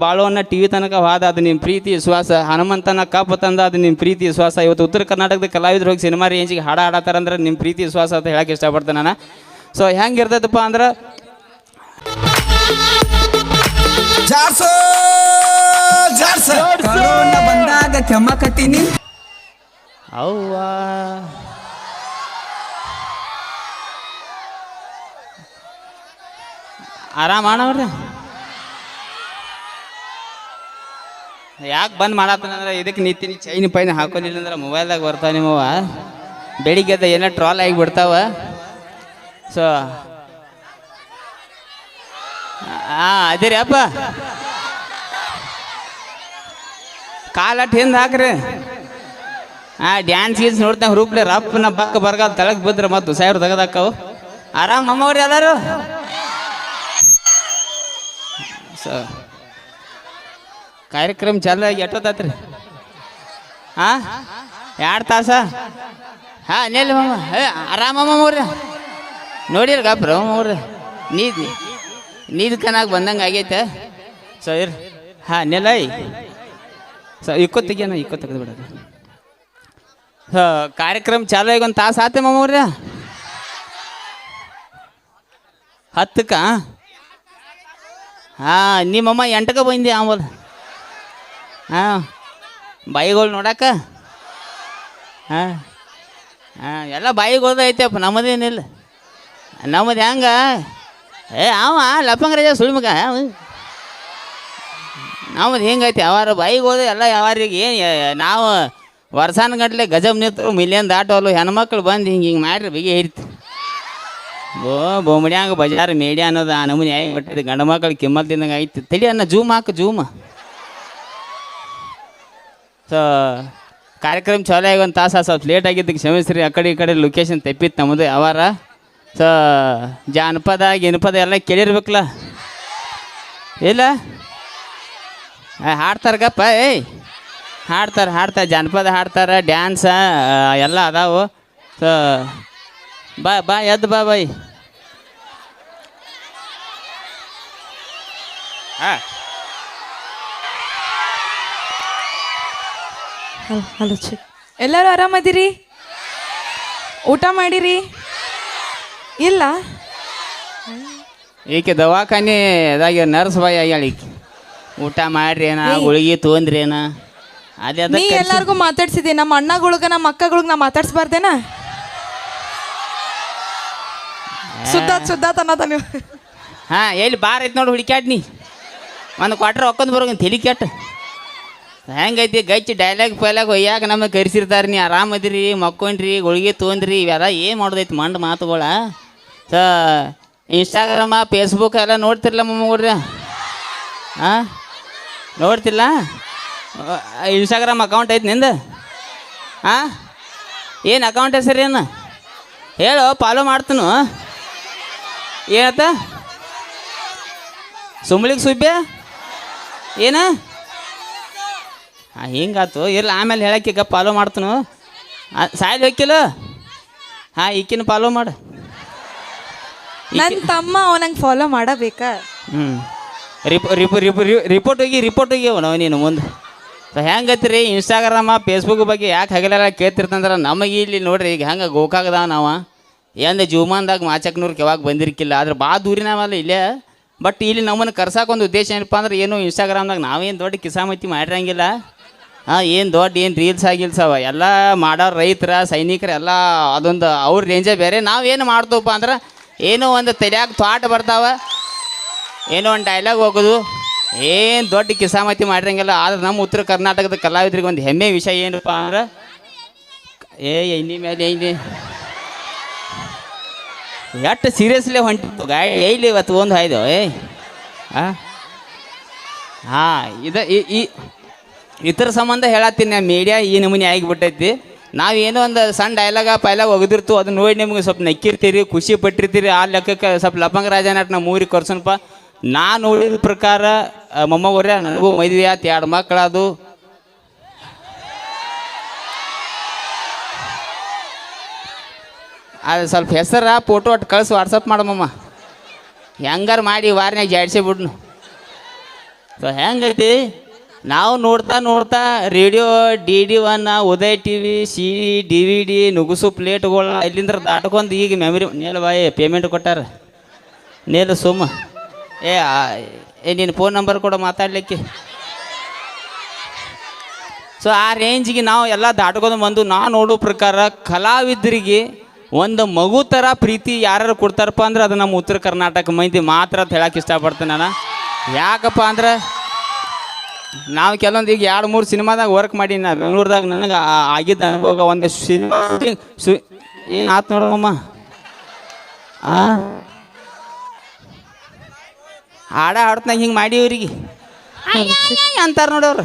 ಬಾಳುವನ್ನ T V ತನಕ ವಾದ ಅದು ನಿಮ್ಮ ಪ್ರೀತಿ ವಿಶ್ವಾಸ. ಹನುಮಂತನ ಕಪ್ಪ ತಂದ ಅದು ನಿಮ್ಮ ಪ್ರೀತಿ ವಿಶ್ವಾಸ. ಇವತ್ತು ಉತ್ತರ ಕರ್ನಾಟಕದ ಕಲಾವಿದ್ರು ಹೋಗಿ ಸಿನಿಮಾ ರೇಂಜಿಗೆ ಹಾಡ ಹಾಡತ್ತಾರಂದ್ರೆ ನಿಮ್ಮ ಪ್ರೀತಿ ವಿಶ್ವಾಸ ಅಂತ ಹೇಳಕ್ಕೆ ಇಷ್ಟಪಡ್ತೇನೆ ನಾನು. ಸೊ ಹೆಂಗೆ ಇರ್ತೈತಪ್ಪ ಅಂದ್ರೆ ಅವ್ವ. ಆರಾಮ ಯಾಕೆ ಬಂದ್ ಮಾಡತ್ತಂದ್ರೆ ಇದಕ್ಕೆ ನಿಂತೀನಿ ಚೈನ್ ಪೈನ್ ಹಾಕೊಂಡಿಲ್ಲ ಅಂದ್ರೆ ಮೊಬೈಲ್ದಾಗ ಬರ್ತಾವ ನಿಮ್ಮವ ಬೆಳಿಗ್ಗೆ ಅದ ಏನೋ ಟ್ರಾಲ್ ಆಗಿ ಬಿಡ್ತಾವ. ಸೊ ಹಾಂ ಅದೇ ರೀ ಅಪ್ಪ ಕಾಲಟ್ ಹಿಂದೆ ಹಾಕ್ರಿ. ಆ ಡ್ಯಾನ್ಸ್ ಗೀನ್ಸ್ ನೋಡ್ತಾ ರಪ್ಪ ನಮ್ಮ ಬಕ್ಕ ಬರ್ಗಾಲ್ ತಳಗ್ ಬಿದ್ರೆ ಮತ್ತು ಸಾವಿರ ತೆಗದಾಕವು. ಆರಾಮ್ ಅಮ್ಮವ್ರಿ ಅದಾರು ಸೊ ಕಾರ್ಯಕ್ರಮ ಚಾಲು ಎಷ್ಟೊತ್ತಾತ್ರಿ? ಹಾ? ಎರಡು ತಾಸ? ಹಾ ನೆಲ್ಲಿ ಮಮ್ಮ ಆರಾಮಮ್ಮ ಆರಾಮ ಅಮ್ಮವ್ರಿ ನೋಡಿರಿ ಗಾಬ್ರ ಅಮ್ಮವ್ರಿ ನೀದ್ ನೀದ್ ಕನಾಗ ಬಂದಂಗೆ ಆಗೈತೆ. ಸೊ ಹಾ, ನೆಲೈ. ಸೊ ಇಕ್ಕೋ ತೆಗಿಯೋಣ ಇಕ್ಕೋ ತೆಗೆದು ಬಿಡೋದು. ಸೊ ಕಾರ್ಯಕ್ರಮ ಚಾಲು ಆಗಿ ಒಂದು ತಾಸು ಆತೆ ಮಾಮವ್ರ ಹತ್ತಕ್ಕ? ಹಾಂ, ನಿಮ್ಮಮ್ಮ ಎಂಟಕ್ಕೆ ಬಂದಿ ಆಂಬಲ್ ಹಾಂ. ಬಾಯಿಗಳು ನೋಡಕ್ಕ ಹಾಂ. ಹಾಂ, ಎಲ್ಲ ಬಾಯಿಗೆ ಐತೆಪ್ಪ, ನಮ್ಮದೇನಿಲ್ಲ. ನಮ್ಮದು ಹೆಂಗೆ? ಏ, ಅವ ಲಪಂಗ್ರಜ ಸುಳ್ಮಗ ನಮ್ಮದು ಹೆಂಗೈತಿ ಯಾವಾರ ಬಾಯಿಗೆ ಎಲ್ಲ ಯಾವಾರಿಗೆ ಏನು ನಾವು ವರ್ಷಾನ ಗಟ್ಲೆ ಗಜಬ್ ನಿಂತು, ಮಿಲಿಯನ್ ದಾಟೋಲು ಹೆಣ್ಮಕ್ಳು ಬಂದು ಹಿಂಗೆ ಹಿಂಗೆ ಮಾಡ್ರಿ ಬಿಗಿ ಹಿಡಿತು ಓ ಬೊಂಬಡ್ಯಾಂಗ ಬಜಾರ್ ಮೇಡಿ ಅನ್ನೋದು ಆ ನಮೂನಿ ಬಿಟ್ಟಿದೆ ಗಂಡು ಮಕ್ಳು ಕಿಮ್ಮತ್ ತಿಂದಂಗೆ ಐತಿ. ತಡಿ ಅನ್ನ ಜೂಮ್ ಹಾಕು, ಜೂಮ್. ಸೊ ಕಾರ್ಯಕ್ರಮ ಚಾಲು ಆಗಿ ಒಂದು ತಾಸು ಸ್ವಲ್ಪ ಲೇಟ್ ಆಗಿದ್ದಕ್ಕೆ ಕ್ಷಮಿಸ್ರಿ. ಆ ಕಡೆ ಈ ಕಡೆ ಲೊಕೇಶನ್ ತೆಪ್ಪಿತ್ತು ನಮ್ಮದು ಯಾವಾರ. ಸೊ ಜಾನಪದ ಗಿನಪದ ಎಲ್ಲ ಕೇಳಿರ್ಬೇಕಲ್ಲ. ಇಲ್ಲ? ಏ, ಹಾಡ್ತಾರ ಗಪ್ಪ ಏಯ್. ಹಾಡ್ತಾರೆ ಹಾಡ್ತಾರೆ ಜಾನಪದ ಹಾಡ್ತಾರೆ ಡ್ಯಾನ್ಸ ಎಲ್ಲ ಅದಾವು. ಸೊ ಬಾ ಬಾ ಎದ್ದು ಬಾ ಬಾಯ್. ಹಾಂ. ಹಲೋ ಚಿ ಎಲ್ಲರೂ ಆರಾಮದಿರಿ? ಊಟ ಮಾಡಿರಿ? ಇಲ್ಲ? ಈಕೆ ದವಾಖಾನೆ ಅದಾಗಿ ನರ್ಸ್ ಬಾಯ್ ಆಗ್ಯಾಳ ಈಕೆ. ಊಟ ಮಾಡ್ರಿ ಏನ ಗುಳಿಗೆ ತೊಗೊಂಡ್ರಿ ಏನ ಅದೇ ನೀ ಅದಕ್ಕೆ ಎಲ್ಲಾರ್ಗೂ ಮಾತಾಡ್ಸಿದಿ ನಮ್ಮ ಅಣ್ಣಗಳಿಗೆ ನಮ್ಮ ಅಕ್ಕಗಳ್ಗ ನಾ ಮಾತಾಡ್ಸ್ಬಾರ್ದೇನ? ಸುದ್ದಾತ್ ಸುದ್ದಾತ್ ಅನ್ನೋದ ನೀವು. ಹಾಂ ಎಲ್ಲಿ ಬಾರ್ ಐತೆ ನೋಡಿ ಹುಡುಕ್ಯಾಡ್ ನೀ. ಒಂದು ಕ್ವಾಟ್ರ್ ಹೊಕ್ಕೊಂಡ್ ಬರೋ ತಲೆ ಕೆಟ್ಟ. ಹೆಂಗೈತಿ ಗಚ್ಚಿ ಡೈಲಾಗ್ ಪೈಲಾಗ್ ಒಯ್ಯಾಗ ನಮಗೆ ಕರೆಸಿರ್ತಾರೆ ನೀ ಆರಾಮದಿರಿ, ಮಕ್ಕೊಂಡ್ರಿ, ಗುಳಿಗೆ ತೊಗೊಂಡ್ರಿ ಇವೆಲ್ಲ ಏನು ಮಾಡೋದೈತಿ ಮಂಡ್ ಮಾತುಗಳ? ಸ ಇನ್ಸ್ಟಾಗ್ರಾಮ ಫೇಸ್ಬುಕ್ ಎಲ್ಲ ನೋಡ್ತಿರಲ್ಲ ಮಮ್ಮಗ್ರಿ ಹಾಂ ನೋಡ್ತಿಲ್ಲ ಇನ್ಸ್ಟಾಗ್ರಾಮ್ ಅಕೌಂಟ್ ಐತಿ ನಿಂದ? ಹಾಂ ಏನು ಅಕೌಂಟ್ ಹೆಸರು ಏನು? ಹೇಳು ಫಾಲೋ ಮಾಡ್ತೀನು. ಏನತ್ತ? ಸುಮ್ಳಿಗೆ ಸುಬ್ಬೆ ಏನ? ಹಾಂ ಹಿಂಗಾತು ಇರ್ಲಿ ಆಮೇಲೆ ಹೇಳಕ್ಕೆ ಈಗ ಫಾಲೋ ಮಾಡ್ತನು. ಸಾಯ್ದು ಹೋಗಿಲ್ಲ ಹಾಂ ಈಕಿನ ಫಾಲೋ ಮಾಡು. ನನ್ನ ತಮ್ಮ ಅವನಂಗೆ ಫಾಲೋ ಮಾಡಬೇಕಾ? ಹ್ಞೂ ರಿಪ್ ರಿಪ್ ರಿಪ್ ರಿಪೋರ್ಟ್ ಹೋಗಿ ರಿಪೋರ್ಟ್ ಹೋಗಿ ಅವನವ ನೀನು ಮುಂದೆ. ಸೊ ಹೆಂಗೈತಿ ರೀ ಇನ್ಸ್ಟಾಗ್ರಾಮ ಫೇಸ್ಬುಕ್ ಬಗ್ಗೆ ಯಾಕೆ ಹಗಲೆಲ್ಲ ಕೇಳ್ತಿರ್ತಂದ್ರೆ ನಮಗೆ ಇಲ್ಲಿ ನೋಡ್ರಿ ಈಗ ಹೆಂಗೆ ಗೋಕಾಗದ ನಾವು. ಎಂದ ಜೀವಮಾನ್ದಾಗ ಮಾಚಕ್ನೂರು ಯಾವಾಗ ಬಂದಿರ್ಕಿಲ್ಲ ಆದ್ರೆ ಭಾಳ ದೂರಿನವಲ್ಲ ಇಲ್ಲೇ. ಬಟ್ ಇಲ್ಲಿ ನಮ್ಮನ್ನು ಒಂದು ಉದ್ದೇಶ ಏನಪ್ಪ ಅಂದ್ರೆ ಏನು ಇನ್ಸ್ಟಾಗ್ರಾಮ್ದಾಗ ನಾವೇನು ದೊಡ್ಡ ಕಿಸಾಮತಿ ಮಾಡಿರಂಗಿಲ್ಲ. ಹಾಂ ಏನು ದೊಡ್ಡ, ಏನು ರೀಲ್ಸ್ ಆಗಿಲ್ಸವ ಎಲ್ಲ ಮಾಡೋ ರೈತರ, ಸೈನಿಕರು ಎಲ್ಲ ಅದೊಂದು ಅವ್ರ ರೇಂಜೇ ಬೇರೆ. ನಾವೇನು ಮಾಡ್ತವಪ್ಪ ಅಂದ್ರೆ ಏನೋ ಒಂದು ತಲೆಯಾಗ ಥಾಟ್ ಬರ್ತಾವ. ಏನೋ ಒಂದು ಡೈಲಾಗ್ ಹೋಗೋದು. ಏನು ದೊಡ್ಡ ಕಿಸಾಮತಿ ಮಾಡಿರಂಗಿಲ್ಲ. ಆದ್ರೆ ನಮ್ಮ ಉತ್ತರ ಕರ್ನಾಟಕದ ಕಲಾವಿದರಿಗೆ ಒಂದು ಹೆಮ್ಮೆ ವಿಷಯ ಏನಪ್ಪ ಅಂದ್ರೆ ಏ ಎಣ್ಣೆ ಮೇಲೆ ಎಣ್ಣೆ ಎಷ್ಟು ಸೀರಿಯಸ್ಲಿ ಹೊಂಟಿತ್ತು ಗಾಯ ಎಲ್ಲಿ ಇವತ್ತು ಒಂದು ಹಾಯ್ದು ಏಯ್ ಹಾಂ ಹಾಂ, ಇದು, ಈ ಇತರ ಸಂಬಂಧ ಹೇಳತ್ತೀನಿ ಮೀಡಿಯಾ ಈ ನಮೂನಿ ಆಗಿಬಿಟ್ಟೈತಿ. ನಾವೇನೋ ಒಂದು ಸಣ್ಣ ಡೈಲಾಗ ಪೈಲಾಗ ಒಗೆದಿರ್ತು ಅದನ್ನ ನೋಡಿ ನಿಮ್ಗೆ ಸ್ವಲ್ಪ ನೆಕ್ಕಿರ್ತೀರಿ, ಖುಷಿ ಪಟ್ಟಿರ್ತೀರಿ, ಆ ಲೆಕ್ಕಕ್ಕೆ ಸ್ವಲ್ಪ ಲಪಂಗ ರಾಜನಾಟ ನಮ್ಮ ಊರಿಗೆ ಕರ್ಸನಪ್ಪ ನಾನು ನೋಡಿದ ಪ್ರಕಾರ ಮೊಮ್ಮಗೋರ್ಯ ನನಗೂ ಮದುವೆ ಆತು ಎರಡು ಮಕ್ಕಳದು ಅದು ಸ್ವಲ್ಪ ಹೆಸರ ಫೋಟೋ ಒಟ್ಟು ಕಳಿಸಿ ವಾಟ್ಸಪ್ ಮಾಡಮ್ಮ ಹೆಂಗಾರು ಮಾಡಿ ವಾರನ್ಯಾಗ ಜಾಡ್ಸಿ ಬಿಡ್ನು. ಸೊ ಹೆಂಗೈತಿ? ನಾವು ನೋಡ್ತಾ ನೋಡ್ತಾ radio, D D one, Uday T V, C D V D ನುಗುಸು ಪ್ಲೇಟ್ಗಳು ಇಲ್ಲಿಂದ ದಾಟ್ಕೊಂಡು ಈಗ ಮೆಮೊರಿ ನೇಲ್ ಬಾಯಿ ಪೇಮೆಂಟ್ ಕೊಟ್ಟಾರ. ನೇಲು ಸುಮ್ಮ ಏ ಏ, ನಿನ್ನ ಫೋನ್ ನಂಬರ್ ಕೂಡ ಮಾತಾಡ್ಲಿಕ್ಕೆ. ಸೊ ಆ ರೇಂಜಿಗೆ ನಾವು ಎಲ್ಲ ದಾಟ್ಕೊಂಡು ಬಂದು, ನಾ ನೋಡೋ ಪ್ರಕಾರ ಕಲಾವಿದರಿಗೆ ಒಂದು ಮಗು ಥರ ಪ್ರೀತಿ ಯಾರು ಕೊಡ್ತಾರಪ್ಪ ಅಂದ್ರೆ ಅದು ನಮ್ಮ ಉತ್ತರ ಕರ್ನಾಟಕ ಮಂದಿ ಮಾತ್ರ ಅಂತ ಹೇಳಕ್ಕೆ ಇಷ್ಟಪಡ್ತೇನೆ ನಾನು. ಯಾಕಪ್ಪ ಅಂದ್ರೆ ನಾವು ಕೆಲವೊಂದು ಈಗ ಎರಡು ಮೂರು ಸಿನಿಮಾದಾಗ ವರ್ಕ್ ಮಾಡೀನಿ. ನಾನು ಬೆಂಗಳೂರದಾಗ ನನಗೆ ಆಗಿದ್ದ ಅನುಭವ ಒಂದು. ಸಿನಿಮಾ ಸು ಏನು ಆತು ನೋಡಮ್ಮ ಹಾಡ ಹಾಡ್ತಾಗ ಹಿಂಗೆ ಮಾಡಿ ಇವ್ರಿಗೆ. ಅಂತಾರೆ ನೋಡವ್ರು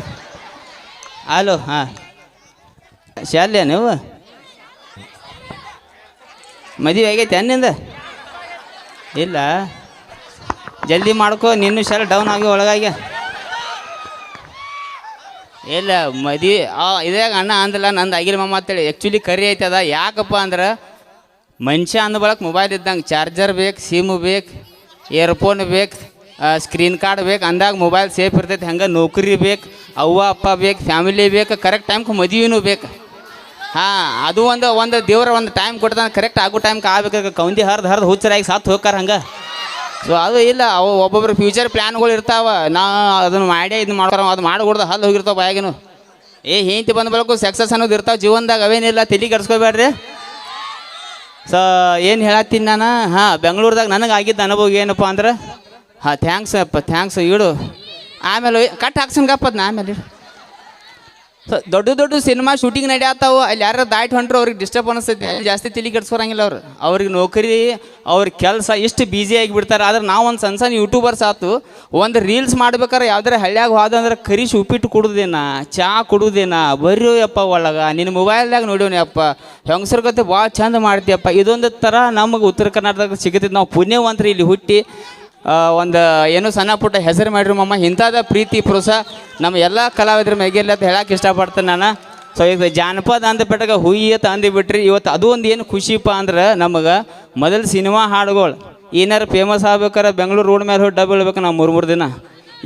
ಹಲೋ ಹಾಂ. ಶಾಲೆ ನೀವು? ಮದುವೆ ಆಗೈತೆ ಅನ್ನಿಂದ? ಇಲ್ಲ. ಜಲ್ದಿ ಮಾಡ್ಕೋ, ನಿನ್ನ ಶಾಲ ಡೌನ್ ಆಗಿ ಒಳಗಾಗಿ ಇಲ್ಲ, ಮದುವೆ ಇದಾಗ ಅಣ್ಣ ಅಂದಿಲ್ಲ ನಂದು ಆಗಿಲ್ಲ ಮಮ್ಮ ಅಂತೇಳಿ. ಆ್ಯಕ್ಚುಲಿ ಕರಿ ಐತೆ ಅದ. ಯಾಕಪ್ಪ ಅಂದ್ರೆ, ಮನುಷ್ಯ ಅಂದ ಬಳಕ ಮೊಬೈಲ್ ಇದ್ದಂಗೆ ಚಾರ್ಜರ್ ಬೇಕು ಸಿಮ್ ಬೇಕು ಇಯರ್ಫೋನ್ ಬೇಕು ಸ್ಕ್ರೀನ್ ಕಾರ್ಡ್ ಬೇಕು, ಅಂದಾಗ ಮೊಬೈಲ್ ಸೇಫ್ ಇರ್ತೈತೆ. ಹಂಗೆ ನೌಕರಿ ಬೇಕು, ಅವ್ವ, ಅಪ್ಪ ಬೇಕು ಫ್ಯಾಮಿಲಿ ಬೇಕು ಕರೆಕ್ಟ್ ಟೈಮ್ಗೆ ಮದುವೆನೂ ಬೇಕು. ಹಾಂ, ಅದು ಒಂದು ಒಂದು ದೇವ್ರ ಒಂದು ಟೈಮ್ ಕೊಡ್ತಾನೆ. ಕರೆಕ್ಟ್ ಆಗೋ ಟೈಮ್ಗೆ ಆಗ್ಬೇಕು. ಕೌಂದಿ ಹರಿದು ಹರಿದು ಹುಚ್ಚರಾಗಿ ಸಾತ್ ಹೋಗ್ತಾರೆ ಹಂಗೆ. ಸೊ ಅದು ಇಲ್ಲ. ಅವು ಒಬ್ಬೊಬ್ರು ಫ್ಯೂಚರ್ ಪ್ಲ್ಯಾನ್ಗಳು ಇರ್ತಾವ. ನಾ ಅದನ್ನು ಮಾಡೇ ಇದು ಮಾಡ್ತಾರ ಅದು ಮಾಡ್ಕೊಡ್ದು, ಹಲ್ಲು ಹೋಗಿರ್ತಾವ ಬಾಯಾಗಿನು. ಏ, ಹೆಂಡತಿ ಬಂದ ಬಳಕು ಸಕ್ಸಸ್ ಅನ್ನೋದು ಇರ್ತಾವ. ಜೀವನದಾಗ ಅವೇನಿಲ್ಲ. ತಲೆ ಕೆಡ್ಸ್ಕೊಬೇಡ್ರಿ. ಸೊ ಏನು ಹೇಳತ್ತೀನಿ ನಾನು? ಹಾಂ, ಬೆಂಗಳೂರ್ದಾಗ ನನಗೆ ಆಗಿದ್ದ ಅನುಭವ ಏನಪ್ಪ ಅಂದ್ರೆ? ಹಾಂ ಥ್ಯಾಂಕ್ಸ್ ಅಪ್ಪ. ಥ್ಯಾಂಕ್ಸ್ ಇಡು. ಆಮೇಲೆ ಕಟ್ ಹಾಕ್ಸನ್ಗಪ್ಪ ಅದನ್ನ ಆಮೇಲೆ ದೊಡ್ಡ ದೊಡ್ಡ ಸಿನಿಮಾ ಶೂಟಿಂಗ್ ನಡೆಯತ್ತಾವು ಅಲ್ಲಿ ಯಾರು ದಾಟ್ ಹೊಂಟ್ರು ಅವ್ರಿಗೆ ಡಿಸ್ಟರ್ಬ್ ಅನಿಸ್ತೈತಿ. ಜಾಸ್ತಿ ತಿಳಿ ಕೆಡ್ಸ್ಕೊರಂಗಿಲ್ಲ ಅವ್ರು. ಅವ್ರಿಗೆ ನೌಕರಿ ಅವ್ರ ಕೆಲಸ ಇಷ್ಟು ಬ್ಯುಸಿ ಆಗಿಬಿಡ್ತಾರೆ ಆದ್ರೆ ನಾವು ಒಂದು ಸಣ್ಣ ಸಣ್ಣ ಯೂಟ್ಯೂಬರ್ಸ್ ಆತು ಒಂದು ರೀಲ್ಸ್ ಮಾಡ್ಬೇಕಾರೆ ಯಾವ್ದಾರ ಹಳ್ಳ್ಯಾಗ ಹೋದಂದ್ರೆ ಕರಿ ಉಪ್ಪಿಟ್ಟು ಕುಡುದೇನ ಚಾ ಕುಡುದೇನ ಬರ್ರಿ ಅಪ್ಪ ಒಳಗೆ ನಿನ್ನ ಮೊಬೈಲ್ದಾಗ ನೋಡೋನಿ ಅಪ್ಪ ಹೆಂಗಸ್ರ ಕತೆ ಭಾಳ ಚಂದ ಮಾಡ್ತೀಯಪ್ಪ. ಇದೊಂದು ಥರ ನಮಗೆ ಉತ್ತರ ಕರ್ನಾಟಕದಾಗ ಸಿಗುತ್ತೆ. ನಾವು ಪುಣ್ಯವಂತರು ಇಲ್ಲಿ ಹುಟ್ಟಿ ಒಂದು ಏನು ಸಣ್ಣ ಪುಟ್ಟ ಹೆಸರು ಮಾಡಿರು ಮಮ್ಮ ಇಂಥದ ಪ್ರೀತಿ ಪ್ರೋತ್ಸಾಹ ನಮ್ಮ ಎಲ್ಲ ಕಲಾವಿದ್ರ ಮೇಗಿರ್ಲಿ ಅಂತ ಹೇಳಕ್ಕೆ ಇಷ್ಟಪಡ್ತೇನೆ ನಾನು. ಸೊ ಈಗ ಜಾನಪದ ಅಂದ್ಬಿಟ್ಟಾಗ ಹುಯ್ಯ ತಂದು ಬಿಟ್ರಿ, ಇವತ್ತು ಅದು ಒಂದು ಏನು ಖುಷಿಪ್ಪ ಅಂದ್ರೆ ನಮಗೆ ಮೊದಲು ಸಿನಿಮಾ ಹಾಡುಗಳು, ಏನಾರು ಫೇಮಸ್ ಆಗ್ಬೇಕಾರೆ, ಬೆಂಗಳೂರು ರೋಡ್ ಮೇಲೆ ಹೋಗಿ ಡಬ್ ನಾವು ಮೂರು ಮೂರು ದಿನ.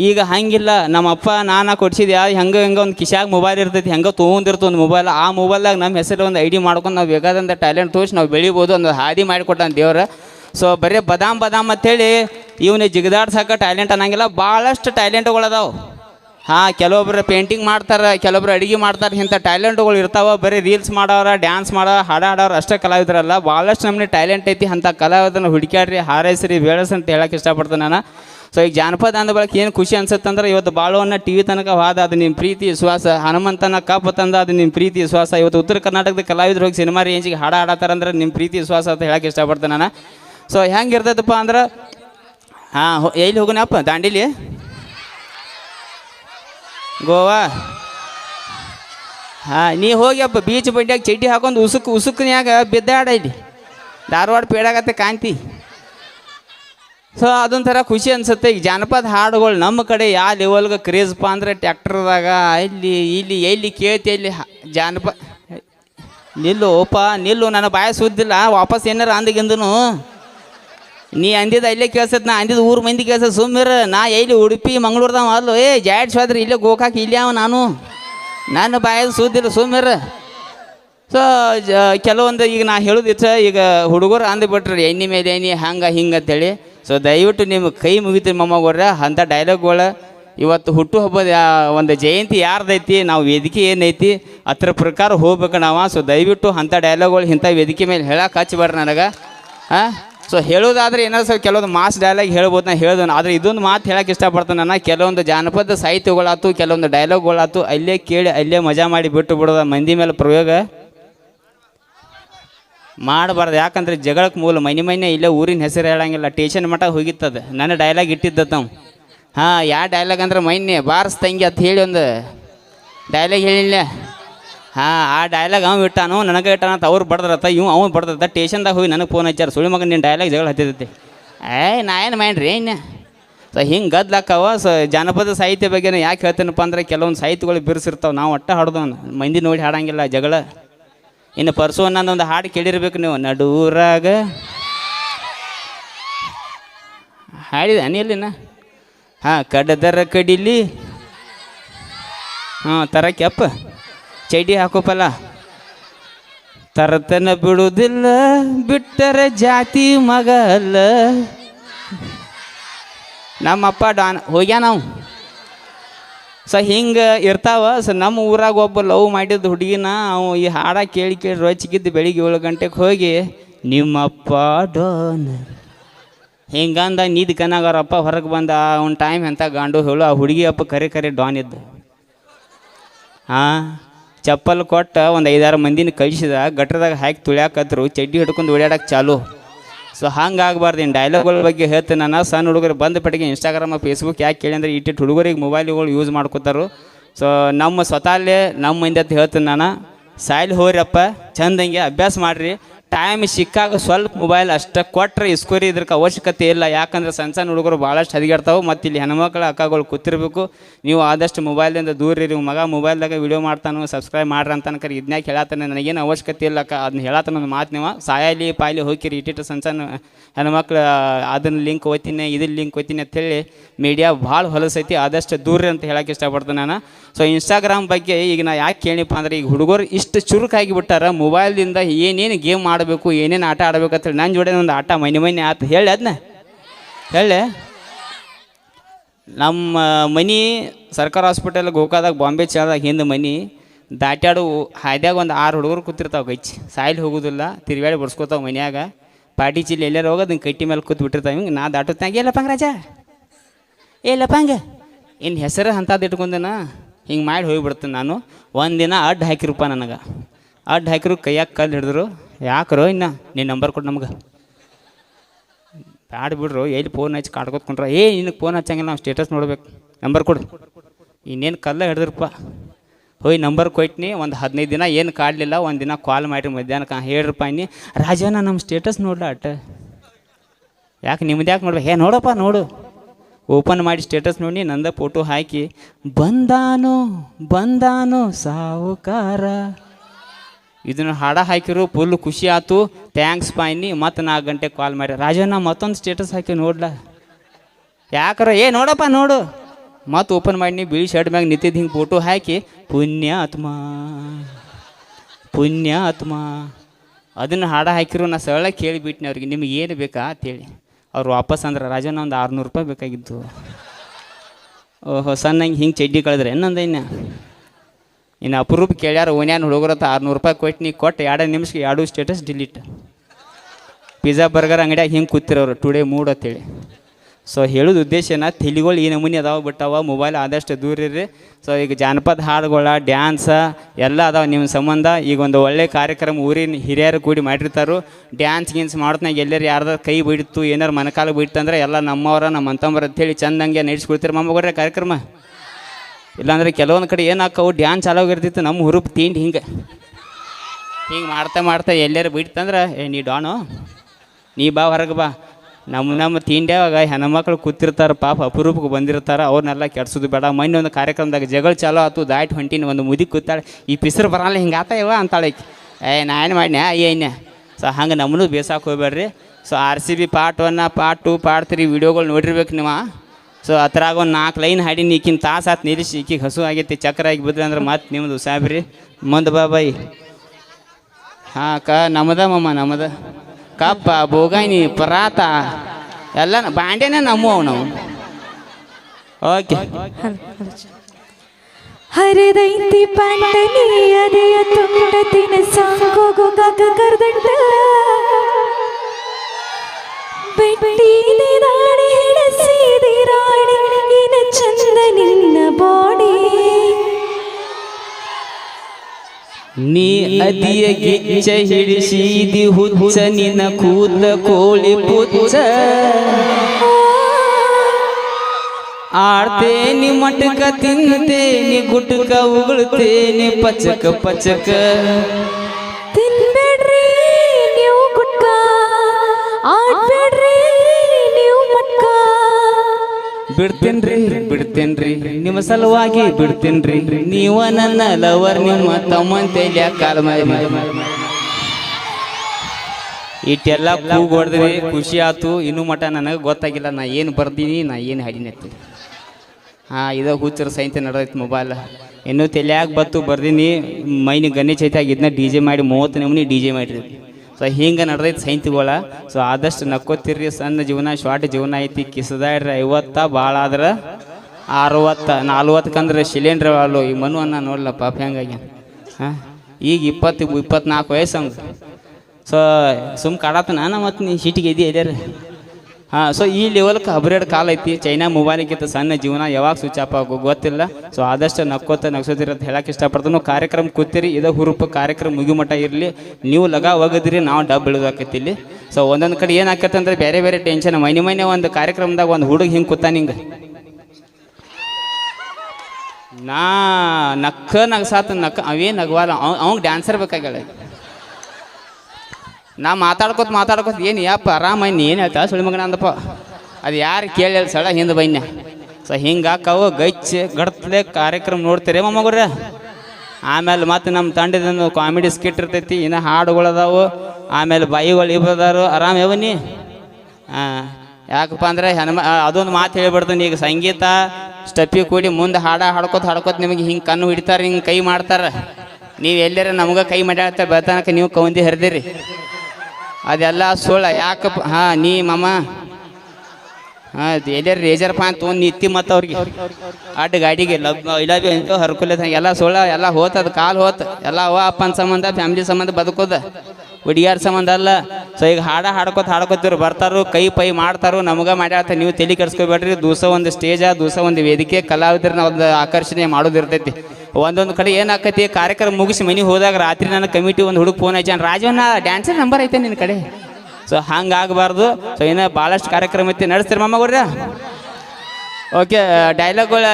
ಈಗ ಹಂಗಿಲ್ಲ, ನಮ್ಮ ಅಪ್ಪ ನಾನು ಕೊಡ್ಸಿದ್ದೆ ಯಾವ ಹೆಂಗೆ ಹೆಂಗೆ ಒಂದು ಕಿಶಾಗ ಮೊಬೈಲ್ ಇರ್ತೈತಿ, ಹೆಂಗೆ ತೊಗೊಂಡಿರ್ತು ಒಂದು ಮೊಬೈಲ್ ಆ ಮೊಬೈಲ್ದಾಗ ನಮ್ಮ ಹೆಸರು ಒಂದು ಐ ಡಿ ಮಾಡ್ಕೊಂಡು ನಾವು ಬೇಕಾದಂಥ ಟ್ಯಾಲೆಂಟ್ ತೋರಿಸಿ ನಾವು ಬೆಳಿಬೋದು ಒಂದು ಹಾದಿ ಮಾಡಿಕೊಟ್ಟ ದೇವ್ರ. ಸೊ ಬರೀ ಬದಾಮ್ ಬದಾಮ್ ಅಂತೇಳಿ ಇವನು ಜಿಗದಾಡ್ಸಕ್ಕೆ ಟ್ಯಾಲೆಂಟ್ ಅನ್ನಂಗಿಲ್ಲ ಭಾಳಷ್ಟು ಟ್ಯಾಲೆಂಟ್ಗಳದಾವೆ ಹಾಂ, ಕೆಲವೊಬ್ರು ಪೇಂಟಿಂಗ್ ಮಾಡ್ತಾರೆ, ಕೆಲವೊಬ್ರು ಅಡುಗೆ ಮಾಡ್ತಾರೆ, ಇಂಥ ಟ್ಯಾಲೆಂಟ್ಗಳು ಇರ್ತಾವೆ. ಬರೀ ರೀಲ್ಸ್ ಮಾಡೋರ ಡ್ಯಾನ್ಸ್ ಮಾಡೋ ಹಾಡು ಹಾಡೋರು ಅಷ್ಟೇ ಕಲಾವಿದರಲ್ಲ ಭಾಳಷ್ಟು ನಮ್ಮನೆ ಟ್ಯಾಲೆಂಟ್ ಐತಿ ಅಂಥ ಕಲಾವಿದನ ಹುಡುಕ್ಯಾಡ್ರಿ, ಹಾರೈಸ್ರಿ ಬೇಳಸ್ ಅಂತ ಹೇಳಕ್ಕೆ ಇಷ್ಟಪಡ್ತೇನೆ ನಾನು. ಸೊ ಈಗ ಜಾನಪದ ಅಂದ ಬಳಕ ಏನು ಖುಷಿ ಅನ್ಸುತ್ತಂದ್ರೆ, ಇವತ್ತು ಬಾಳುವನ್ನ ಟಿ ವಿ ತನಕ ವಾದ ಅದು ನಿಮ್ಮ ಪ್ರೀತಿ, ವಿಶ್ವಾಸ. ಹನುಮಂತನ ಕಪ್ಪ ತಂದ, ಅದು ನಿಮ್ಮ ಪ್ರೀತಿ, ವಿಶ್ವಾಸ. ಇವತ್ತು ಉತ್ತರ ಕರ್ನಾಟಕದ ಕಲಾವಿದರು ಹೋಗಿ ಸಿನಿಮಾ ರೇಂಜಿಗೆ ಹಾಡು ಹಾಡತ್ತಾರಂದ್ರೆ ನಿಮ್ಮ ಪ್ರೀತಿ, ವಿಶ್ವಾಸ ಅಂತ ಹೇಳಕ್ಕೆ ಇಷ್ಟಪಡ್ತೇನೆ ನಾನು. ಸೊ ಹೆಂಗೆ ಇರ್ತೈತಪ್ಪ ಅಂದ್ರೆ? ಹಾಂ ಎಲ್ಲಿ ಹೋಗೋಣಪ್ಪ ದಾಂಡಿಲಿ? ಗೋವಾ? ಹಾಂ, ನೀ ಹೋಗ್ಯಪ್ಪ ಬೀಚ್ ಬಂಡಿಯಾಗ ಚಡ್ಡಿ ಹಾಕೊಂಡು ಉಸುಕು, ಉಸುಕ್ನ್ಯಾಗ ಬಿದ್ದಾಡ ಇಲ್ಲಿ. ಧಾರವಾಡ ಪೇಡಾಗತ್ತೆ ಕಾಂತಿ. ಸೊ ಅದೊಂಥರ ಖುಷಿ ಅನ್ಸುತ್ತೆ. ಈಗ ಜಾನಪದ ಹಾಡುಗಳು ನಮ್ಮ ಕಡೆ ಯಾವ ಲೆವೆಲ್ಗೆ ಕ್ರೇಜ್ಪ ಅಂದ್ರೆ ಟ್ಯಾಕ್ಟರ್ದಾಗ ಇಲ್ಲಿ ಇಲ್ಲಿ, ಎಲ್ಲಿ ಕೇಳ್ತಿ ಇಲ್ಲಿ ಜಾನಪದ ಜಾನಪ ನಿಲ್ಲು ಓಪ ನಿಲ್ಲು, ನನ್ನ ಬಾಯ ಸುದ್ದಿಲ್ಲ, ವಾಪಸ್ ಏನಾರ ಅಂದಿಗಿಂದನು. ನೀ ಅಂದಿದ ಅಲ್ಲೇ ಕೇಳ್ಸತ್, ನಾ ಅಂದಿದ್ದು ಊರು ಮಂದಿ ಕೇಳ್ಸತ್. ಸುಮ್ಮಿರ ನಾ ಎಲ್ಲಿ ಉಡುಪಿ ಮಂಗಳೂರ್ದಾವ ಅಲ್ಲೋ ಏ ಜಾಡ್ ಸ್ವಾದ್ರಿ ಇಲ್ಲೇ ಗೋಕಾಕ್, ಇಲ್ಲೇ ಅವ ನಾನು. ನನ್ನ ಬಾಯದ ಸೂದಿಲ್ಲ ಸುಮ್ಮಿರ ಸೊ, ಜ, ಕೆಲವೊಂದು ಈಗ ನಾ ಹೇಳೋದಿತ್ತು ಈಗ ಹುಡುಗರು ಅಂದ್ಬಿಟ್ರಿ ಎಣ್ಣೆ ಮೇಲೆ ಎಣ್ಣೆ, ಹಂಗೆ, ಹಿಂಗೆ ಅಂತೇಳಿ. ಸೊ, ದಯವಿಟ್ಟು ನಿಮ್ಮ ಕೈ ಮುಗಿತೀರಿ ಮೊಮ್ಮಗೋರ ಅಂಥ ಡೈಲಾಗ್ಗಳು ಇವತ್ತು ಹುಟ್ಟುಹಬ್ಬದ ಹಬ್ಬದ ಒಂದು ಜಯಂತಿ ಯಾರ್ದೈತಿ, ನಾವು ವೇದಿಕೆ ಏನೈತಿ, ಅದ್ರ ಪ್ರಕಾರ ಹೋಗ್ಬೇಕು ನಾವು. ಸೊ, ದಯವಿಟ್ಟು ಅಂಥ ಡೈಲಾಗ್ಗಳು ಇಂಥ ವೇದಿಕೆ ಮೇಲೆ ಹೇಳಕ್ಕೆ ಹಚ್ಬೇಡ್ರಿ ನನಗೆ. ಹಾಂ ಸೊ ಹೇಳೋದಾದರೆ ಏನಾದ್ರು ಸ್ವಲ್ಪ ಕೆಲವೊಂದು ಮಾಸ್ ಡೈಲಾಗ್ ಹೇಳ್ಬೋದು ನಾ ಹೇಳ್ದು ಆದರೆ ಇದೊಂದು ಮಾತು ಹೇಳಕ್ಕೆ ಇಷ್ಟಪಡ್ತೇನೆ ನಾನು. ಕೆಲವೊಂದು ಜಾನಪದ ಸಾಹಿತ್ಯಗಳಾಯ್ತು ಕೆಲವೊಂದು ಡೈಲಾಗ್ಗಳಾಯ್ತು ಅಲ್ಲೇ ಕೇಳಿ, ಅಲ್ಲೇ ಮಜಾ ಮಾಡಿ ಬಿಟ್ಟು ಬಿಡೋದು ಮಂದಿ ಮೇಲೆ ಪ್ರಯೋಗ. ಮಾಡಬಾರ್ದು. ಯಾಕಂದ್ರೆ ಜಗಳಕ್ಕೆ ಮೂಲ ಮನೆ ಮನೆ ಇಲ್ಲೇ ಊರಿನ ಹೆಸರು ಹೇಳಂಗಿಲ್ಲ. ಟೇಷನ್ ಮಟ್ಟ ಹೋಗಿತ್ತದ. ನನ್ನ ಡೈಲಾಗ್ ಇಟ್ಟಿದ್ದ ತಾವು ಹಾಂ ಯಾವ ಡೈಲಾಗ್ ಅಂದ್ರೆ ಮೈನ್ಯ ಬಾರ್ಸ್ ತಂಗಿ ಅಂತ ಹೇಳಿ ಒಂದು ಡೈಲಾಗ್ ಹೇಳಿಲ್ಲ. ಹಾಂ, ಆ ಡೈಲಾಗ್ ಅವ ಇಟ್ಟಾನು, ನನಗೆ ಇಟ್ಟಾನಂತ ಅವ್ರು ಬಡ್ದ್ರತ ಇವ್ ಅವ್ನು ಬಡ್ದತ್ತ ಟೇಷನ್ದಾಗ ಹೋಗಿ ನನಗೆ ಫೋನ್ ಹಚ್ಚಾರ ಸುಳಿ ಮಗ ನಿನ್ನ ಡೈಲಾಗ್ ಜಗಳ ಹತ್ತಿತ್ತು ಏಯ್ ನಾ ಏನು ಮಾಡ್ರಿ ಇನ್ನು? ಸೊ ಹಿಂಗೆ ಗದ್ಲಾಕವ ಸ ಜಾನಪದ ಸಾಹಿತ್ಯ ಬಗ್ಗೆ ಯಾಕೆ ಹೇಳ್ತೇನಪ್ಪ ಅಂದ್ರೆ ಕೆಲವೊಂದು ಸಾಹಿತ್ಯಗಳು ಬಿರ್ಸಿರ್ತಾವೆ. ನಾವು ಒಟ್ಟ ಹಾಡ್ದವನು. ಮಂದಿ ನೋಡಿ ಹಾಡಂಗಿಲ್ಲ ಜಗಳ. ಇನ್ನು ಪರ್ಸು ಒಂದು ಹಾಡು ಕೇಳಿರ್ಬೇಕು ನೀವು. ನಡೂರಾಗ. ಹಾಡಿದ ಅನಿಲಿನ ಹಾಂ, ಕಡದರ ಕಡಿಲಿ. ಹಾಂ ತರಕ್ಯಪ್ಪ ಚಡ್ಡಿ ಹಾಕೋಪಲ್ಲ? ತರತನ ಬಿಡುವುದಿಲ್ಲ, ಬಿಟ್ಟರೆ ಜಾತಿ ಮಗ ಅಲ್ಲ. ನಮ್ಮಪ್ಪ ಡಾನ್, ಹೋಗ್ಯಾ ನಾವು? ಸೊ ಹಿಂಗೆ ಇರ್ತಾವ, ಸೊ ನಮ್ಮ ಊರಾಗ ಒಬ್ಬ ಲವ್ ಮಾಡಿದ ಹುಡುಗಿನ, ಅವು ಈ ಹಾಡ ಕೇಳಿ ಕೇಳಿ ರೊಚ್ಚಿಗಿದ್ದು ಬೆಳಿಗ್ಗೆ ಏಳು ಗಂಟೆಗೆ ಹೋಗಿ, ನಿಮ್ಮಪ್ಪ ಡಾನ್. ಹಿಂಗಂದ ನೀದ್ ಕನಾಗರಪ್ಪ ಹೊರಗೆ ಬಂದ, ಅವ್ನ ಟೈಮ್ ಎಂತ ಗಾಂಡು ಹೇಳು. ಆ ಹುಡುಗಿ ಅಪ್ಪ ಕರೆ ಕರೆ ಡಾನ್ ಇದ್ದ. ಹಾಂ ಚಪ್ಪಲ್ ಕೊಟ್ಟು ಒಂದು ಐದಾರು ಮಂದಿನ ಕಳಿಸಿದ, ಗಟ್ರದಾಗ ಹಾಕಿ ತುಳ್ಯಾಕತ್ರು, ಚಡ್ಡಿ ಹಿಡ್ಕೊಂಡು ಓಡಾಡಕ್ಕೆ ಚಾಲು. ಸೊ ಹಂಗೆ ಆಗಬಾರ್ದು ಇನ್ನು ಡೈಲಾಗ್ಗಳ ಬಗ್ಗೆ ಹೇಳ್ತೆ ನಾನು. ಸಣ್ಣ ಹುಡುಗರು ಬಂದ ಪಟ್ಟಿಗೆ ಇನ್ಸ್ಟಾಗ್ರಾಮ ಫೇಸ್ಬುಕ್ ಯಾಕೆ ಕೇಳಿ ಅಂದರೆ ಇಟ್ಟಿಟ್ಟು ಹುಡುಗರಿಗೆ ಮೊಬೈಲ್ಗಳು ಯೂಸ್ ಮಾಡ್ಕೋತಾರು. ಸೊ ನಮ್ಮ ಸ್ವತಃಲ್ಲೇ ನಮ್ಮ ಮಂದಿ ಅಂತ ಹೇಳ್ತೀನಿ ನಾನು. ಸಾಯ್ಲಿ ಹೋಗ್ರಪ್ಪ ಚಂದಂಗೆ ಅಭ್ಯಾಸ ಮಾಡಿರಿ. ಟೈಮ್ ಸಿಕ್ಕಾಗ ಸ್ವಲ್ಪ ಮೊಬೈಲ್ ಅಷ್ಟೇ ಕೊಟ್ಟರೆ ಇಸ್ಕೋರಿ ಇದ್ರಕ್ಕೆ ಅವಶ್ಯಕತೆ ಇಲ್ಲ. ಯಾಕಂದ್ರೆ ಸಣ್ಣ ಸಣ್ಣ ಹುಡುಗರು ಭಾಳಷ್ಟು ಹದಿಗೆಡ್ತಾವೆ. ಮತ್ತು ಇಲ್ಲಿ ಹೆಣ್ಮಕ್ಳ ಅಕ್ಕಗಳು ಕೂತಿರ್ಬೇಕು. ನೀವು ಆದಷ್ಟು ಮೊಬೈಲಿಂದ ದೂರ ಇರಿ. ಮಗ ಮೊಬೈಲ್ದಾಗ ವಿಡಿಯೋ ಮಾಡ್ತಾನು ಸಬ್ಸ್ಕ್ರೈಬ್ ಮಾಡ್ರಿ ಅಂತ ಇದನ್ಯಾಕ ಹೇಳತ್ತಾನೆ ನನಗೇನು ಅವಶ್ಯಕತೆ ಇಲ್ಲ ಅಕ್ಕ. ಅದನ್ನ ಹೇಳತ್ತಾನ ಒಂದು ಮಾತು ನೀವು. ಸಾಯಲಿ ಪಾಯಲಿ ಹೋಗಿರಿ ಇಟ್ಟಿಟ್ಟು ಸಣ್ಣ ಸಣ್ಣ ಹೆಣ್ಮಕ್ಳು, ಅದನ್ನ ಲಿಂಕ್ ಓದ್ತೀನಿ ಇದನ್ನ ಲಿಂಕ್ ಓದ್ತೀನಿ ಅಂತೇಳಿ ಮೀಡಿಯಾ ಭಾಳ ಹೊಲಸೈತಿ. ಆದಷ್ಟು ದೂರ ಅಂತ ಹೇಳಕ್ಕೆ ಇಷ್ಟಪಡ್ತೀನಿ ನಾನು. ಸೊ ಇನ್ಸ್ಟಾಗ್ರಾಮ್ ಬಗ್ಗೆ ಈಗ ನಾ ಯಾಕೆ ಕೇಳಿಪ್ಪ ಅಂದ್ರೆ, ಈಗ ಹುಡುಗರು ಇಷ್ಟು ಚುರುಕಾಗಿ ಬಿಟ್ಟಾರ ಮೊಬೈಲ್ದಿಂದ ಏನೇನು ಗೇಮ್ ಮಾಡಬೇಕು, ಏನೇನು ಆಟ ಆಡ್ಬೇಕು ಅಂತೇಳಿ ನನ್ನ ಜೋಡಿ ಒಂದು ಆಟ ಮನೆ ಮನೆ ಆತು. ಹೇಳಿ ಅದನ್ನ ಹೇಳಿ. ನಮ್ಮ ಮನಿ ಸರ್ಕಾರ ಹಾಸ್ಪಿಟಲ್ ಗೋಕಾದಾಗ ಬಾಂಬೆ ಚಾದಾಗ ಹಿಂದೆ ಮನಿ ದಾಟ್ಯಾಡು ಹಾದ್ಯಾಗ ಒಂದು ಆರು ಹುಡುಗರು ಕೂತಿರ್ತಾವೆ ಗಚ್ಚಿ ಸಾಯಿಲ್ ಹೋಗೋದಿಲ್ಲ ತಿರುಗಾಡಿ ಬಡ್ಸ್ಕೊತಾವೆ ಮನ್ಯಾಗ. ಪಾಟಿ ಚಿಲ್ಲಿ ಎಲ್ಲಾರು ಹೋಗೋದು ಹಿಂಗೆ ಕಟ್ಟಿ ಮೇಲೆ ಕೂತ್ ಬಿಟ್ಟಿರ್ತಾವೆ ಹಿಂಗೆ. ನಾ ದಾಟುತ್ತಾಗ ಎಲ್ಲಪ್ಪ ರಾಜ. ಹಂಗೆ ಇನ್ನು ಹೆಸರು ಅಂಥದ್ದು ನಾ ಹಿಂಗೆ ಮಾಡಿ ಹೋಗಿಬಿಡ್ತೀನಿ ನಾನು. ಒಂದಿನ ಅಡ್ಡ ಹಾಕಿರಪ್ಪ ನನಗೆ. ಅಡ್ಡ ಹಾಕಿರು ಕೈಯಾಗ ಕಲ್ಲು ಹಿಡಿದ್ರು. ಯಾಕರೋ ಇನ್ನು? ನಿನ್ನ ನಂಬರ್ ಕೊಡು ನಮ್ಗೆ. ಬ್ಯಾಡ ಬಿಡ್ರು, ಎಲ್ಲಿ ಫೋನ್ ಹಚ್ಚಿ ಕಾಡ್ಕೊತ್ಕೊಂಡ್ರ? ಏ, ನಿನಗೆ ಫೋನ್ ಹಚ್ಚಂಗಿಲ್ಲ, ನಾವು ಸ್ಟೇಟಸ್ ನೋಡ್ಬೇಕು. ನಂಬರ್ ಕೊಡು. ಇನ್ನೇನು ಕಲ್ಲ ಹಿಡಿದ್ರಪ್ಪ. ಹೋಯ್ ನಂಬರ್ ಕೊಟ್ನಿ, ಒಂದು ಹದಿನೈದು ದಿನ ಏನು ಕಾಡಲಿಲ್ಲ, ಒಂದು ದಿನ ಕಾಲ್ ಮಾಡಿರಿ ಮಧ್ಯಾಹ್ನಕ್ಕೆ. ಹೇಳ್ರಪ್ಪ ಇನ್ನಿ ರಾಜನ ನಮ್ಮ ಸ್ಟೇಟಸ್ ನೋಡ್ಲ ಅಟ್ಟ. ಯಾಕೆ, ನಿಮ್ದು ಯಾಕೆ ನೋಡ್ಬೇಕು? ಹೇ ನೋಡಪ್ಪ, ನೋಡು. ಓಪನ್ ಮಾಡಿ ಸ್ಟೇಟಸ್ ನೋಡಿ, ನಂದ ಫೋಟೋ ಹಾಕಿ, ಬಂದಾನು ಬಂದಾನು ಸಾವುಕಾರ ಇದನ್ನು ಹಾಡ ಹಾಕಿರು ಫುಲ್ ಖುಷಿ ಆಯ್ತು ಥ್ಯಾಂಕ್ಸ್ ಪಾಯಿನಿ ಮತ್ತು ನಾಲ್ಕು ಗಂಟೆ ಕಾಲ್ ಮಾಡಿ, ರಾಜಣ್ಣ, ಮತ್ತೊಂದು ಸ್ಟೇಟಸ್ ಹಾಕಿ ನೋಡ್ಲ. ಯಾಕಾರ, ಏ, ನೋಡಪ್ಪ, ನೋಡು. ಮತ್ತೆ ಓಪನ್ ಮಾಡಿ ಬಿಳಿ ಶರ್ಟ್ ಮ್ಯಾಗ ನಿಂತಿದ್ದು ಹಿಂಗೆ ಫೋಟೋ ಹಾಕಿ, ಪುಣ್ಯಾತ್ಮ ಪುಣ್ಯಾತ್ಮ. ಅದನ್ನು ಹಾಡ ಹಾಕಿರು, ನಾ ಸರಳ ಕೇಳಿಬಿಟ್ನಿ ಅವ್ರಿಗೆ, ನಿಮ್ಗೆ ಏನು ಬೇಕಾ? ಅಂತೇಳಿ ಅವ್ರು ವಾಪಸ್ ಅಂದ್ರೆ, ರಾಜಣ್ಣ, ಒಂದು ಆರುನೂರು ರೂಪಾಯಿ ಬೇಕಾಗಿತ್ತು ಓಹೋ, ಸಣ್ಣಂಗೆ ಹಿಂಗೆ ಚಡ್ಡಿ ಕಳೆದ್ರೆ ಏನಂದ ಇನ್ನು ಇನ್ನು ಅಪರೂಪ ಕೇಳ್ಯಾರ ಓನ್ಯಾನ ಹುಡುಗರತ್ತ ಆರುನೂರು ರೂಪಾಯಿ ಕೊಟ್ಟು ನೀ ಕೊಟ್ಟು ಎರಡು ನಿಮಿಷಕ್ಕೆ ಎರಡು ಸ್ಟೇಟಸ್ ಡಿಲೀಟ್ ಪಿಜ್ಜಾ ಬರ್ಗರ್ ಅಂಗಡಿಯಾಗ ಹಿಂಗೆ ಕೂತಿರೋರು ಟುಡೇ ಮೂಡ್ ಅಂತೇಳಿ. ಸೊ ಹೇಳೋದು ಉದ್ದೇಶನ ತೆಲಿಗಳು ಈ ನಮೂನಿ ಅದಾವ ಬಿಟ್ಟಾವ ಮೊಬೈಲ್ ಆದಷ್ಟು ದೂರ ಇರ್ರಿ. ಸೊ ಈಗ ಜಾನಪದ ಹಾಡುಗಳ ಡ್ಯಾನ್ಸ ಎಲ್ಲ ಅದಾವ ನಿಮ್ಮ ಸಂಬಂಧ. ಈಗ ಒಂದು ಒಳ್ಳೆ ಕಾರ್ಯಕ್ರಮ ಊರಿನ ಹಿರಿಯರು ಕೂಡಿ ಮಾಡಿರ್ತಾರು. ಡ್ಯಾನ್ಸ್ ಗಿನ್ಸ್ ಮಾಡೋತ್ನಾಗ ಎಲ್ಲರೂ ಯಾರ್ದಾರು ಕೈ ಬಿಡ್ತು ಏನಾರು ಮನಕಾಲ ಬಿಡ್ತಂದ್ರೆ ಎಲ್ಲ ನಮ್ಮವರ ನಮ್ಮ ಅಂತಂಬರ ಅಂತೇಳಿ ಚಂದಂಗೆ ನಡೆಸ್ಕೊಳ್ತೀರಿ ಮಮ್ಮಗವ್ರೆ ಕಾರ್ಯಕ್ರಮ? ಇಲ್ಲಾಂದ್ರೆ ಕೆಲವೊಂದು ಕಡೆ ಏನಾಕವು ಡ್ಯಾನ್ಸ್ ಚಾಲಾಗಿರ್ತಿತ್ತು ನಮ್ಮ ಹುರುಪ್ ತಿಂಡಿ ಹಿಂಗೆ. ಹಿಂಗೆ ಮಾಡ್ತಾ ಮಾಡ್ತಾ ಎಲ್ಲರೂ ಬಿಡ್ತಂದ್ರೆ ಏ, ನೀ ಡಾನು, ನೀ ಬಾ ಹೊರಗೆ ಬಾ. ನಮ್ಮ ನಮ್ಮ ತಿಂಡ್ಯಾಗ ಹೆಣ್ಮಕ್ಳು ಕೂತಿರ್ತಾರೆ, ಪಾಪ ಅಪರೂಪಕ್ಕೆ ಬಂದಿರ್ತಾರೆ, ಅವ್ರನ್ನೆಲ್ಲ ಕೆಡ್ಸೋದು ಬೇಡ. ಮೊನ್ನೆ ಒಂದು ಕಾರ್ಯಕ್ರಮದಾಗ ಜಗಳ ಚಾಲೋ ಆತು, ದಾಟ್ ಹೊಂಟಿನ ಒಂದು ಮುದಿ ಕೂತಾಳೆ, ಈ ಪಿಸರು ಬರಲ್ಲ, ಹಿಂಗೆ ಆತ ಇವ ಅಂತಾಳೆ. ಏ, ನಾ ಏನು ಮಾಡಿನ್ಯಾ? ಏನ್ಯ ಸೊ, ಹಂಗೆ ನಮ್ಮನ್ನು ಬೇಸಾಕ್ ಹೋಗ್ಬೇಡ್ರಿ so, R C B part ಒನ್ನ part two, part three ವೀಡಿಯೋಗಳು ನೋಡಿರ್ಬೇಕು ನೀವು. ಸೊ ಅದ್ರಾಗ ಒಂದು ನಾಲ್ಕು ಲೈನ್ ಹಾಡಿನ, ಈಕಿನ ತಾಸು ಆತು ನಿಲ್ಲಿಸಿ ಈಕಿಗೆ ಹಸು ಆಗೈತಿ, ಚಕ್ರ ಆಗಿ ಬಿದ್ರಿ ಅಂದ್ರೆ ಮತ್ತೆ ನಿಮ್ಮದು ಸಾಬ್ರಿ. ಮುಂದೆ ಬಾ ಹಾ ಹಾಂ ಕ, ನಮದ ಮಮ್ಮ ನಮ್ಮದ ಕಪ್ಪ ಬೋಗಾಯಿನಿ ಪರಾತ. ಎಲ್ಲ ಬಾಂಡೆನೇ ನಮ್ಮವು ನಾವು ಓಕೆ. ಹರಿದೈತಿ ಪಂಡನಿ, ಅದೆಯ ತುಂಡ ತಿನಸಾಗೋಗು ಗಗ ಕರ್ದಂಡ. ಬೆಟ್ಟಿದೆ ರಾಣಿ ನೀ ಅದಿಯ ಗಿಚ್ಚ ಹಿಡಿಸಿದಿ ಹುಚ್ಚ ನಿನ್ನ ಕೂದ ಕೋಳಿ ಪುಚ್ಚ. ಆಡ್ತೇನಿ ಮಟಕ ತಿಂತೇನಿ ಗುಟ್ಕ ಉಗುಳ್ತೇನಿ ಪಚಕ ಪಚಕ. ತಿನ್ಬೇಡ್ರಿ ನೀವು ಗುಟ್ಕ. ಆಡ್ಬೇಡ್ರಿ ನೀವು ಮಟ್ಕ. ಬಿಡ್ತೇನ್ರಿ? ಬಿಡ್ತೇನ್ರಿ. ನಿಮ್ಮ ಸಲುವಾಗಿ ಬಿಡ್ತೇನ್ರಿ. ನೀವ ನನ್ನ ಲವರ್ ನಿಮ್ಮ ತಮ್ಮಂತೇಲಿ ಕಾಲ ಇಟ್ಟೆಲ್ಲ ಹೊಡೆದ್ರಿ ಖುಷಿ ಆತು. ಇನ್ನೂ ಮಟ ನನಗೆ ಗೊತ್ತಾಗಿಲ್ಲ. ನಾ ಏನು ಬರ್ದೀನಿ ನಾ ಏನು ಹಾಡಿನತ್ತಿ ಹಾಂ, ಇದ ಹುಚ್ಚರ ಸೈಂತೆ ನಡೆದೈತೆ ಮೊಬೈಲ್ ಇನ್ನೂ ತಲೆಯಾಗ ಬತ್ತು ಬರ್ದೀನಿ. ಮೈನಿ ಗಣೇಶ ಐತಾಗ ಆಗಿದ್ನ ಡಿ ಜೆ ಮಾಡಿ ಮೂವತ್ತು ನಮೂನಿ ಡಿ ಜೆ ಮಾಡಿರಿ ಸೊ ಹಿಂಗೆ ನಡೆದೈತೆ ಸೈಂತಿಗಳ. ಸೊ ಆದಷ್ಟು ನಕ್ಕೋತಿರ್ರಿ. ಸಣ್ಣ ಜೀವನ ಶಾರ್ಟ್ ಜೀವನ ಐತಿ. ಕಿಸದಾಡ್ರಿ ಐವತ್ತ ಭಾಳ ಆದ್ರೆ ಅರವತ್ತ ನಾಲ್ವತ್ತಕ್ಕಂದ್ರೆ ಸಿಲಿಂಡ್ರ್ ಅಲ್ಲೋ ಈ ಮನು ಅನ್ನ ನೋಡ್ಲ ಪಾಪ ಹೆಂಗಾಗಿ ಹಾಂ? ಈಗ ಇಪ್ಪತ್ತು, ಇಪ್ಪತ್ನಾಲ್ಕು ವಯಸ್ಸು ಹಂಗೆ ಸೊ ಕಾಡತ್ತ ನಾನು ಮತ್ತು ನೀ ಸೀಟಿಗೆ ಇದೆಯಾ ಎಲ್ಲಾರ ಹಾಂ ಸೊ ಈ ಲೆವೆಲ್ಗೆ ಅಬ್ರೇಡ್ ಕಾಲ ಐತಿ. ಚೈನಾ ಮೊಬೈಲ್ಗಿಂತ ಸಣ್ಣ ಜೀವನ ಯಾವಾಗ ಸ್ವಿಚ್ ಆಫ್ ಆಗೋ ಗೊತ್ತಿಲ್ಲ. ಸೊ ಆದಷ್ಟು ನಕ್ಕೋತ ಅಂತ ಹೇಳಕ್ಕೆ ಇಷ್ಟಪಡ್ತಾನು. ಕಾರ್ಯಕ್ರಮ ಕೂತಿರಿ, ಇದೇ ಹುರುಪು ಕಾರ್ಯಕ್ರಮ ಮುಗಿಮಠ ಇರಲಿ. ನೀವು ಲಗ ಒಗದಿರಿ ನಾವು ಡಬ್ ಬೆಳೆದಾಕೈತಿ ಇಲ್ಲಿ. ಸೊ ಒಂದೊಂದು ಕಡೆ ಏನು ಅಂದರೆ ಅಂದ್ರೆ ಬೇರೆ ಬೇರೆ ಟೆನ್ಷನ್ ಮನೆ ಮನೆ ಒಂದು ಕಾರ್ಯಕ್ರಮದಾಗ ಒಂದು ಹುಡುಗ ಹಿಂಗೆ ಕೂತಾನ ಹಿಂಗೆ. ನಾ ನಕ್ಕ ನಗಸಾತ ನಕ್ಕ ಅವೇ ನಗವಾಲ, ಅವ್ ಅವಂಗೆ ಡ್ಯಾನ್ಸರ್ ಬೇಕಾಗ್ಯಾಳ. ನಾ ಮಾತಾಡ್ಕೊತ ಮಾತಾಡ್ಕೊತ ಏನು ಯಪ್ಪ ಆರಾಮ ನೀ ಏನು ಹೇಳ್ತಾ ಸುಳಿ ಮಗನ ಅಂದಪ್ಪ. ಅದು ಯಾರು ಕೇಳಿ ಸಡ ಹಿಂದೆ ಬೈನ್ಯ. ಸೊ ಹಿಂಗೆ ಹಾಕವು ಗಚ್ಚ ಗಡ್ತಲೆ ಕಾರ್ಯಕ್ರಮ ನೋಡ್ತೀರಿ ಮೊಮ್ಮಗುರ ಆಮೇಲೆ ಮತ್ತೆ ನಮ್ಮ ತಂಡದಿಂದ ಕಾಮಿಡಿ ಸ್ಕಿಟ್ ಇರ್ತೈತಿ, ಇನ್ನು ಹಾಡುಗಳದಾವು ಆಮೇಲೆ ಬಾಯಿಗಳು ಇಬ್ಬರದಾರು ಆರಾಮ ಯಾವನಿ ಹಾಂ, ಯಾಕಪ್ಪ ಅಂದ್ರೆ ಹನುಮ ಅದೊಂದು ಮಾತು ಹೇಳಿಬಿಡ್ತೀನಿ ಈಗ ಸಂಗೀತ, ಸ್ಟೆಪ್ಪಿ ಕೂಡಿ ಮುಂದೆ ಹಾಡ ಹಾಡ್ಕೊತ ಹಾಡ್ಕೊತ ನಿಮಗೆ ಹಿಂಗೆ ಕಣ್ಣು ಹಿಡಿತಾರೆ, ಹಿಂಗೆ ಕೈ ಮಾಡ್ತಾರೆ. ನೀವು ಎಲ್ಲರ ನಮ್ಗೆ ಕೈ ಮಾಡ್ಯಾಡ್ತಾರೆ ಬೆಳತನಕ ನೀವು ಕೌಂದಿ ಹರಿದಿರಿ. ಅದೆಲ್ಲ ಸುಳ್ಳ. ಯಾಕಪ್ಪ ಹಾಂ, ನೀ ಮಮ್ಮ ಹಾಂ ಎಲ್ಲಾರು ರೇಜರ್ ಪಾನ್ ತೊಗೊಂಡು ನಿತ್ತಿ ಮತ್ತು ಅವ್ರಿಗೆ. ಅಡ್ಡ ಗಾಡಿಗೆ ಲಬ್ ಇಲಾಬಿ ಅಂತ ಹರ್ಕೊಲ್ಲ ಎಲ್ಲ ಸುಳ್ಳ, ಎಲ್ಲ ಹೋತದ ಕಾಲು ಹೋತ್. ಎಲ್ಲ ಅವ ಅಪ್ಪನ ಸಂಬಂಧ ಫ್ಯಾಮಿಲಿ ಸಂಬಂಧ ಬದುಕೋದ. ಹುಡುಗಿಯಾರ ಸಂಬಂಧ ಅಲ್ಲ. ಸೊ ಈಗ ಹಾಡ ಹಾಡ್ಕೊತ ಹಾಡ್ಕೊತಿರು ಬರ್ತಾರು, ಕೈ ಪೈ ಮಾಡ್ತಾರು, ನಮಗ ಮಾಡ್ಯಾತ ನೀವು ತಲೆ ಕೆಡ್ಸ್ಕೊಬೇಡ್ರಿ. ದೂಸ ಒಂದು ಸ್ಟೇಜ ದೂಸ ಒಂದು ವೇದಿಕೆ, ಕಲಾವಿದ್ರನ್ನ ಒಂದು ಆಕರ್ಷಣೆ ಮಾಡೋದಿರ್ತೈತಿ. ಒಂದೊಂದು ಕಡೆ ಏನಾಕತಿ, ಕಾರ್ಯಕ್ರಮ ಮುಗಿಸಿ ಮನೆ ಹೋದಾಗ ರಾತ್ರಿ ನನ್ನ ಕಮಿಟಿ ಒಂದು ಹುಡುಗ ಫೋನ್ ಹಚ್ಚಾನ ರಾಜವನ್ನ ಡ್ಯಾನ್ಸರ್ ನಂಬರ್ ಐತೆ ನಿನ್ನ ಕಡೆ. ಸೊ ಹಂಗಾಗಬಾರ್ದು ಸೊ ಇನ್ನು ಭಾಳಷ್ಟು ಕಾರ್ಯಕ್ರಮ ಐತಿ, ನಡೆಸ್ತೀರಿ ಮಮ್ಮಗವ್ರ ಓಕೆ ಡೈಲಾಗ್ಗಳ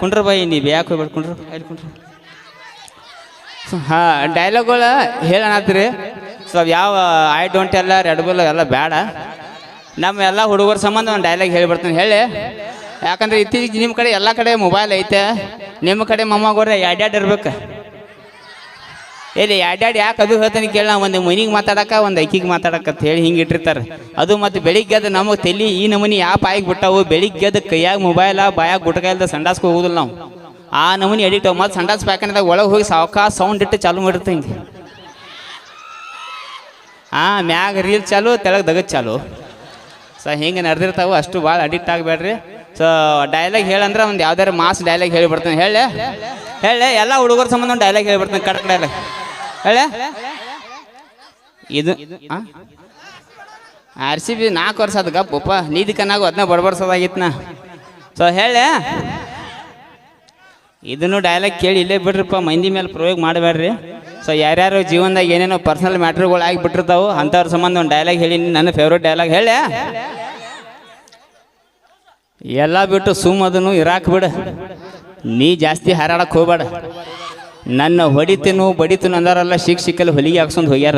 ಕುಂಡ್ರ ಬಾಯಿ ನೀವು ಯಾಕೆ ಹೋಗ್ಬೇಡ ಕುಂಡ್ರು? ಕುಂಡ್ರ ಕುಂಡ್ರು. ಹಾಂ ಡೈಲಾಗ್ಗಳ ಹೇಳಣತ್ರಿ ಸೊ ಯಾವ ಐ ಡೋಂಟ್ ಎಲ್ಲ ರೆಡ್ ಬುಲ್ ಎಲ್ಲ ಬೇಡ ನಮ್ಮ ಎಲ್ಲ ಹುಡುಗರ ಸಂಬಂಧ ಒಂದು ಡೈಲಾಗ್ ಹೇಳಿಬಿಡ್ತೀನಿ, ಹೇಳಿ. ಯಾಕಂದ್ರೆ ಇತ್ತೀಚೆಗೆ ನಿಮ್ಮ ಕಡೆ ಎಲ್ಲ ಕಡೆ ಮೊಬೈಲ್ ಐತೆ. ನಿಮ್ಮ ಕಡೆ ಮೊಮ್ಮಗೋರ ಯಾಡ್ಯಾಡ್ ಇರ್ಬೇಕು? ಎಲ್ಲಿ ಯಾಡ್ಯಾಡ್ ಯಾಕೆ ಅದು ಹೇಳ್ತಾನೆ ಕೇಳ ಒಂದು ಮನಿಗೆ ಮಾತಾಡಕ, ಒಂದು ಐಕಿಗೆ ಮಾತಾಡಕ ಅಂತ ಹೇಳಿ ಹಿಂಗೆ ಇಟ್ಟಿರ್ತಾರೆ. ಅದು ಮತ್ತು ಬೆಳಿಗ್ಗೆ ಅದು ನಮಗೆ ತಲೆ ಈ ನಮೂನಿ ಬಿಟ್ಟಾವು, ಬೆಳಿಗ್ಗೆ ಅದು ಕೈಯಾಗ ಮೊಬೈಲ ಬಾಯಾಗ ಗುಟ್ಕ ಇಲ್ದ ಸಂಡಾಸ್ಗೆ ಹೋಗುದಿಲ್ಲ ನಾವು. ಆ ನಮೂನಿ ಎಡಿಟ್ ಮತ್ತು ಸಂಡಾಸ್ ಪ್ಯಾಕನ್ದಾಗ ಒಳಗೆ ಹೋಗಿ ಸಾವಕಾಶ ಸೌಂಡ್ ಇಟ್ಟು ಚಾಲು ಮಾಡಿರ್ತ ಹಿಂಗೆ. ಹಾಂ ಮ್ಯಾಗ ರೀಲ್ ಚಾಲು, ತೆಳಗೆ ದಗದ್ ಚಾಲು. ಸೊ ಹಿಂಗೆ ನಡೆದಿರ್ತಾವೆ, ಅಷ್ಟು ಭಾಳ ಅಡಿಕ್ಟ್ ಆಗಬೇಡ್ರಿ ಸೊ ಡೈಲಾಗ್ ಹೇಳಂದ್ರೆ ಒಂದು ಯಾವ್ದಾರು ಮಾಸ್ ಡೈಲಾಗ್ ಹೇಳಿ ಹೇಳಿಬಿಡ್ತಾನೆ ಹೇಳಿ ಹೇಳಿ ಎಲ್ಲ ಹುಡುಗರ ಸಂಬಂಧ ಒಂದು ಡೈಲಾಗ್ ಹೇಳಿಬಿಡ್ತಾನೆ ಕಡಕ್ ಡೈಲಾಗ್ ಹೇಳಿ ಇದು ಆರ್ ಸಿ ಬಿ ನಾಲ್ಕು ವರ್ಷ ಅದ ಗಪ್ಪಪ್ಪ ನೀದಿ ಕನ್ನಾಗು ಅದನ್ನ ಬಡಬಡ್ಸೋದಾಗಿತ್ತು ನಾ ಸೊ ಹೇಳಿ ಇದನ್ನು ಡೈಲಾಗ್ ಕೇಳಿ ಇಲ್ಲೇ ಬಿಡ್ರಿಪ್ಪ. ಮಂದಿ ಮೇಲೆ ಪ್ರಯೋಗ ಮಾಡಬೇಡ್ರಿ. ಸೊ ಯಾರ್ಯಾರು ಜೀವನದಾಗ ಏನೇನೋ ಪರ್ಸನಲ್ ಮ್ಯಾಟ್ರ್ಗಳು ಆಗಿ ಬಿಟ್ಟಿರ್ತಾವು ಅಂಥವ್ರ ಸಂಬಂಧ ಒಂದು ಡೈಲಾಗ್ ಹೇಳಿ. ನನ್ನ ಫೇವ್ರೇಟ್ ಡೈಲಾಗ್ ಹೇಳಿ ಎಲ್ಲ ಬಿಟ್ಟು ಸುಮ್ಮ ಅದನ್ನು ಇರಾಕ್ ಬಿಡ. ನೀ ಜಾಸ್ತಿ ಹಾರಾಡಕ್ಕೆ ಹೋಗ್ಬೇಡ. ನನ್ನ ಹೊಡಿತೇನು ಬಡಿತೇನು ಅಂದಾರಲ್ಲ ಶಿಕ್ ಶಿಕ್ಕಲ್ಲಿ ಹೊಲಿಗೆ ಹಾಕ್ಸೊಂಡು ಹೋಗ್ಯಾರ.